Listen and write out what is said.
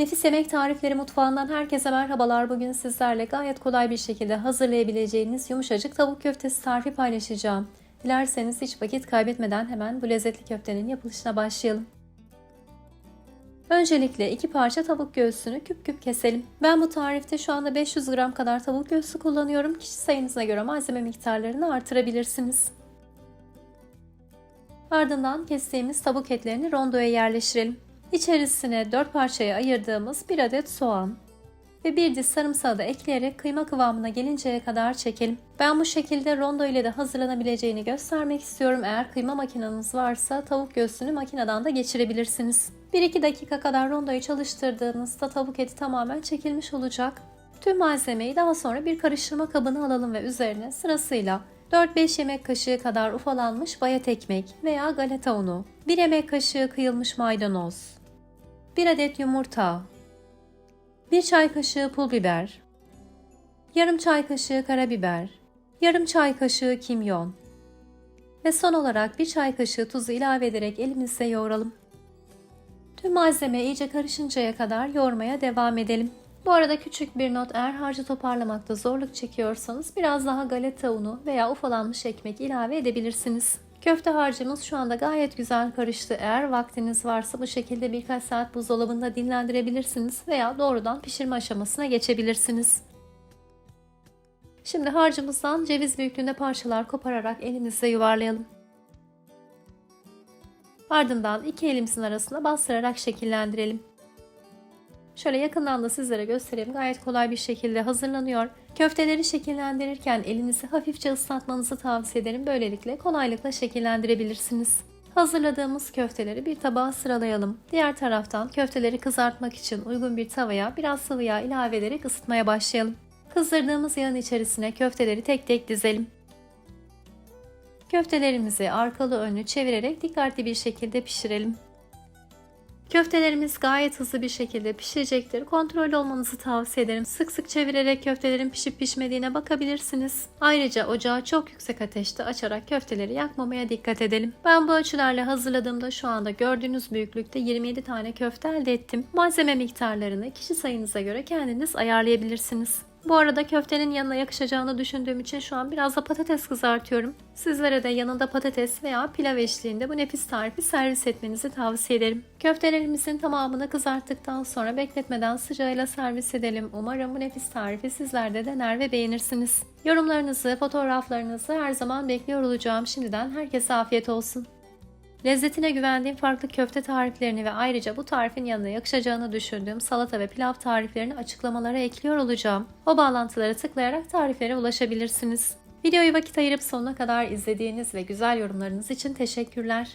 Nefis Yemek Tarifleri Mutfağından herkese merhabalar. Bugün sizlerle gayet kolay bir şekilde hazırlayabileceğiniz yumuşacık tavuk köftesi tarifi paylaşacağım. Dilerseniz hiç vakit kaybetmeden hemen bu lezzetli köftenin yapılışına başlayalım. Öncelikle iki parça tavuk göğsünü küp küp keselim. Ben bu tarifte şu anda 500 gram kadar tavuk göğsü kullanıyorum. Kişi sayınıza göre malzeme miktarlarını artırabilirsiniz. Ardından kestiğimiz tavuk etlerini rondoya yerleştirelim. İçerisine 4 parçaya ayırdığımız 1 adet soğan ve bir diş sarımsağı da ekleyerek kıyma kıvamına gelinceye kadar çekelim. Ben bu şekilde rondo ile de hazırlanabileceğini göstermek istiyorum. Eğer kıyma makineniz varsa tavuk göğsünü makineden de geçirebilirsiniz. 1-2 dakika kadar rondoyu çalıştırdığınızda tavuk eti tamamen çekilmiş olacak. Tüm malzemeyi daha sonra bir karıştırma kabına alalım ve üzerine sırasıyla 4-5 yemek kaşığı kadar ufalanmış bayat ekmek veya galeta unu, 1 yemek kaşığı kıyılmış maydanoz, 1 adet yumurta, 1 çay kaşığı pul biber, yarım çay kaşığı karabiber, yarım çay kaşığı kimyon ve son olarak 1 çay kaşığı tuzu ilave ederek elimizle yoğuralım. Tüm malzeme iyice karışıncaya kadar yoğurmaya devam edelim. Bu arada küçük bir not eğer harcı toparlamakta zorluk çekiyorsanız biraz daha galeta unu veya ufalanmış ekmek ilave edebilirsiniz. Köfte harcımız şu anda gayet güzel karıştı. Eğer vaktiniz varsa bu şekilde birkaç saat buzdolabında dinlendirebilirsiniz veya doğrudan pişirme aşamasına geçebilirsiniz. Şimdi harcımızdan ceviz büyüklüğünde parçalar kopararak elimizle yuvarlayalım. Ardından iki elimizin arasına bastırarak şekillendirelim. Şöyle yakından da sizlere göstereyim. Gayet kolay bir şekilde hazırlanıyor. Köfteleri şekillendirirken elinizi hafifçe ıslatmanızı tavsiye ederim. Böylelikle kolaylıkla şekillendirebilirsiniz. Hazırladığımız köfteleri bir tabağa sıralayalım. Diğer taraftan köfteleri kızartmak için uygun bir tavaya biraz sıvı yağ ilave ederek ısıtmaya başlayalım. Kızdırdığımız yağın içerisine köfteleri tek tek dizelim. Köftelerimizi arkalı önlü çevirerek dikkatli bir şekilde pişirelim. Köftelerimiz gayet hızlı bir şekilde pişecektir. Kontrol olmanızı tavsiye ederim. Sık sık çevirerek köftelerin pişip pişmediğine bakabilirsiniz. Ayrıca ocağı çok yüksek ateşte açarak köfteleri yakmamaya dikkat edelim. Ben bu ölçülerle hazırladığımda şu anda gördüğünüz büyüklükte 27 tane köfte elde ettim. Malzeme miktarlarını kişi sayınıza göre kendiniz ayarlayabilirsiniz. Bu arada köftenin yanına yakışacağını düşündüğüm için şu an biraz da patates kızartıyorum. Sizlere de yanında patates veya pilav eşliğinde bu nefis tarifi servis etmenizi tavsiye ederim. Köftelerimizin tamamını kızarttıktan sonra bekletmeden sıcağıyla servis edelim. Umarım bu nefis tarifi sizler de dener ve beğenirsiniz. Yorumlarınızı, fotoğraflarınızı her zaman bekliyor olacağım. Şimdiden herkese afiyet olsun. Lezzetine güvendiğim farklı köfte tariflerini ve ayrıca bu tarifin yanına yakışacağını düşündüğüm salata ve pilav tariflerini açıklamalara ekliyor olacağım. O bağlantılara tıklayarak tariflere ulaşabilirsiniz. Videoyu vakit ayırıp sonuna kadar izlediğiniz ve güzel yorumlarınız için teşekkürler.